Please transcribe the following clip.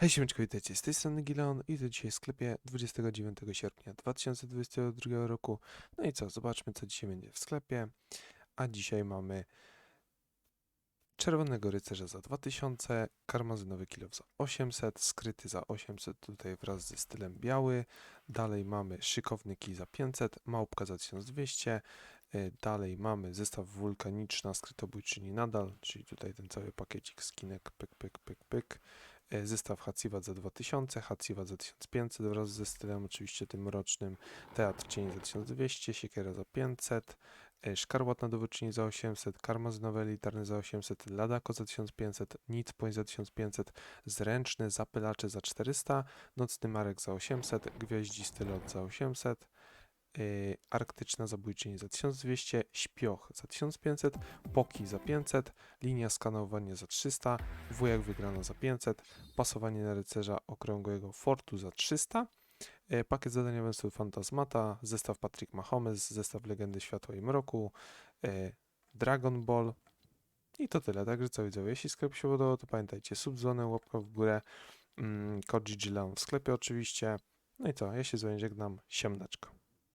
Hej, siemeczko, witajcie, z tej strony Gileon i to dzisiaj w sklepie 29 sierpnia 2022 roku. No i co, zobaczmy co dzisiaj będzie w sklepie. A dzisiaj mamy Czerwonego Rycerza za 2000, karmazynowy kilof za 800, skryty za 800 tutaj wraz ze stylem biały. Dalej mamy szykowny kij za 500, małpka za 1200. y, Dalej mamy zestaw wulkaniczna, skrytobójczyni nadal, czyli tutaj ten cały pakiecik skinek, pyk, pyk, pyk, pyk. E, Zestaw Hacivat za 2000, Hacivat za 1500 wraz ze stylem oczywiście tym mrocznym, Teatr Cieni za 1200, Siekiera za 500, e, Szkarłatna Dowódczyni za 800, Karmazynowy Elitarny za 800, Ladako za 1500, Nic Point za 1500, Zręczny Zapylacze za 400, Nocny Marek za 800, Gwiaździsty Lot za 800, e, Arktyczna Zabójczyni za 1200, Śpioch za 1500, Poki za 500, Linia skanowania za 300, Wujek wygrana za 500, pasowanie na rycerza okrągłego Fortu za 300, e, pakiet zadaniowy stylu Fantasmata, zestaw Patrick Mahomes, zestaw Legendy Światła i Mroku, e, Dragon Ball i to tyle. Także co widzowie, jeśli sklep się podobał, to pamiętajcie, subzonę, łapka w górę, mm, kod GGLeon w sklepie oczywiście. No i co, ja się z wami żegnam, siemneczko.